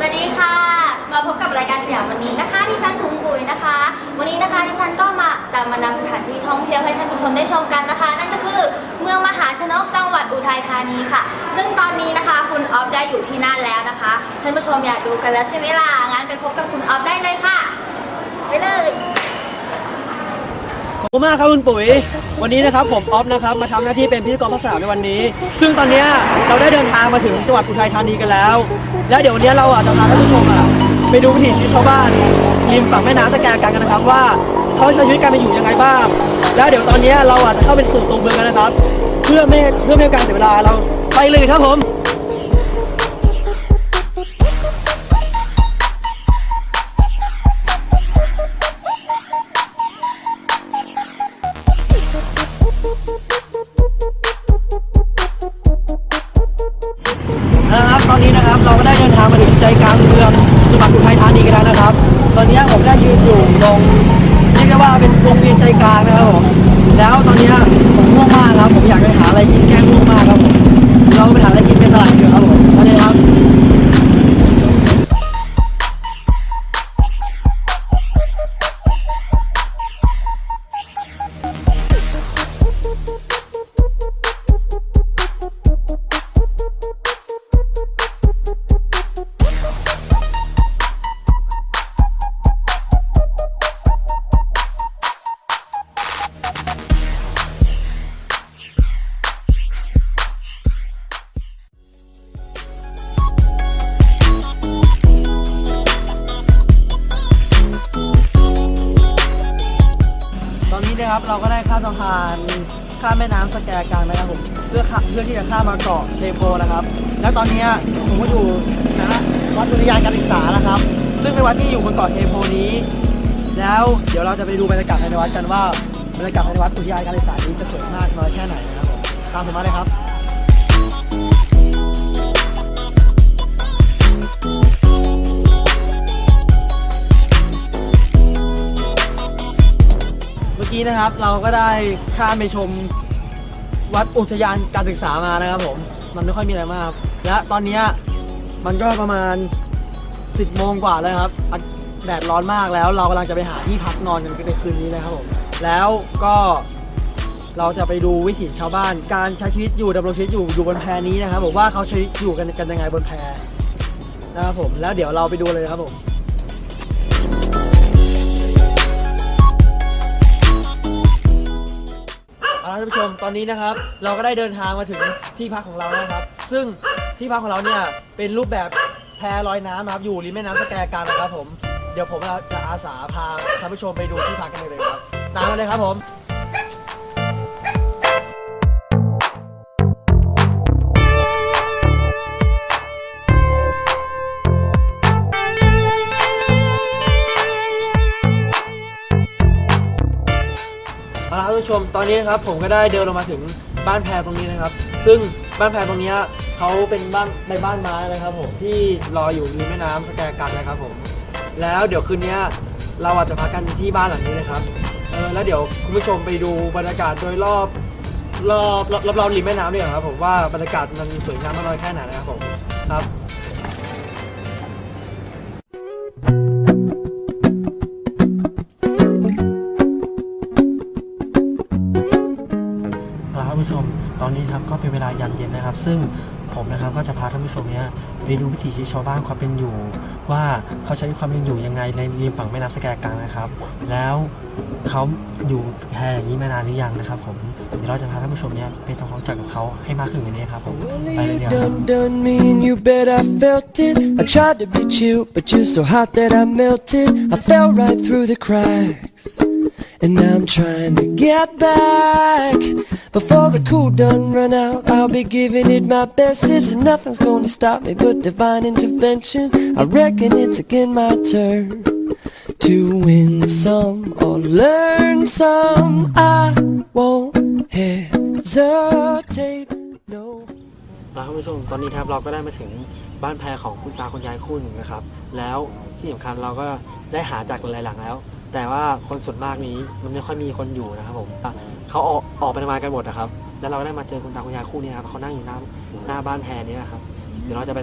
สวัสดีค่ะ มาพบกับรายการสยามวันนี้นะคะที่ฉันถุงปุ๋ยนะคะ วันนี้นะคะที่ฉันก็มาตามมานำสถานที่ท่องเที่ยวให้ท่านผู้ชมได้ชมกันนะคะ นั่นก็คือเมืองมหาชนกจังหวัดอุทัยธานีค่ะ ซึ่งตอนนี้นะคะ คุณออฟได้อยู่ที่นั่นแล้วนะคะท่านผู้ชมอยากดูกันแล้วใช่ไหมล่ะงั้นไปพบกับคุณออฟได้เลยค่ะไปเลยขอบคุณมากครับคุณปุ๋ย วันนี้นะครับผมออฟนะครับมาทำหน้าที่เป็นพิธีกรภาษาในวันนี้ ซึ่งตอนนี้เราได้เดินทางมาถึงจังหวัดอุทัยธานีกันแล้ว แล้วเดี๋ยววันนี้เราอะจะพาท่านผู้ชมอะไปดูวิถีชีวิตชาวบ้านริมฝั่งแม่น้ำสแกกันกันนะครับว่าเขาใช้ชีวิตการเป็นอยู่ยังไงบ้าง แล้วเดี๋ยวตอนเนี้ยเราอะจะเข้าไปสู่ตัวเมืองกันนะครับ เพื่อไม่เพื่อไม่ให้การเสียเวลาเราไปเลยครับผม นี้นะครับ เราก็ได้เดินทางมาถึงใจกลางเมืองจังหวัดอุทัยธานีกันแล้วนะครับ ตอนนี้ผมได้ยืนอยู่ตรงเรียกได้ว่าเป็นวงเวียนใจกลางนะครับผมแล้วตอนนี้ นี้นะครับเราก็ได้ข้ามสะพานข้ามแม่น้ำสแกกลางนะครับผมเพื่อเพื่อที่จะข้ามมาเกาะเทโพนะครับ แล้วตอนนี้ผมก็อยู่นะวัดอุทยานการศึกษานะครับ ซึ่งเป็นวัดที่อยู่บนเกาะเทโพนี้ แล้วเดี๋ยวเราจะไปดูบรรยากาศภายในวัดกันว่าบรรยากาศภายในวัดอุทยานการศึกษานี้จะสวยมากน้อยแค่ไหนนะครับผมตามผมมาเลยครับ อกี้นะครับ เราก็ได้ข้ามไปชมวัดอุทยานการศึกษามานะครับผม มันไม่ค่อยมีอะไรมาก และตอนนี้มันก็ประมาณ 10โมงกว่าแล้วครับ แดดร้อนมากแล้ว เรากำลังจะไปหาที่พักนอนกันในคืนนี้นะครับผม แล้วก็เราจะไปดูวิถีชาวบ้าน การใช้ชีวิตอยู่ดำรงชีวิตอยู่อยู่บนแพนี้นะครับผมว่าเขาใช้อยู่กันกันยังไงบนแพนะครับผม แล้วเดี๋ยวเราไปดูเลยครับผม ท่านผู้ชมตอนนี้นะครับ เราก็ได้เดินทางมาถึงที่พักของเราแล้วนะครับ ซึ่งที่พักของเราเนี่ยเป็นรูปแบบแพลอยน้ำนะครับอยู่ริมแม่น้ำสแกกันนะครับผมเดี๋ยวผมจะอาสาพาท่านผู้ชมไปดูที่พักกันเลยครับ ตามมาเลยครับผม ผู้ชมตอนนี้นะครับผมก็ได้เดินลงมาถึงบ้านแพตรงนี้นะครับ ซึ่งบ้านแพตรงนี้เขาเป็นบ้านในบ้านไม้นะครับผมที่รออยู่ริมแม่น้ำสแกกันนะครับผม แล้วเดี๋ยวคืนนี้เราอาจจะพักกันที่บ้านหลังนี้นะครับเออแล้วเดี๋ยวคุณผู้ชมไปดูบรรยากาศโดยรอบรอบรอบรอบริมแม่น้ำเนี่ยครับผมว่าบรรยากาศมันสวยงามมากน้อยแค่ไหนนะครับผมครับานผู้ชม ตอนนี้ครับก็เป็นเวลายามเย็นนะครับ ซึ่งผมนะครับก็จะพาท่านผู้ชมเนี้ยไปดูวิถีชีวิตชาวบ้านความเป็นอยู่ ว่าเขาใช้ความเป็นอยู่ยังไงในริมฝั่งแม่น้ำสแกกังนะครับ แล้วเขาอยู่แพอย่างนี้มานานหรือยังนะครับผมเดี๋ยวเราจะพาท่านผู้ชมเนี้ยไปทำความรู้จักกับเขาให้มากขึ้นกว่านี้ครับผมไปเลยเดี๋ยวครับ done done me and you bet I felt it. I tried to be chill, but you're so hot that I melted. I fell right through the cracks. And now I'm trying to get back. Before the cool done run out, I'll be giving it my bestest. And nothing's gonna stop me but divine intervention. I reckon it's again my turn to win some or learn some. I won't hesitate. No. ครับท่านผู้ชมตอนนี้ครับเราก็ได้มาถึงบ้านแพรของคุณตาคุณยายคู่หนึ่งนะครับ แล้วที่สำคัญเราก็ได้หาจากหลายๆหลังแล้ว แต่ว่าคนส่วนมากนี้มันไม่ค่อยมีคนอยู่นะครับผมเขาออกออกไปทำงานกันหมดนะครับ แล้วเราก็ได้มาเจอคุณตาคุณยายคู่นี้ครับเขานั่งอยู่หน้าหน้าบ้านแพรนี้นะครับเดี๋ยวเราจะไป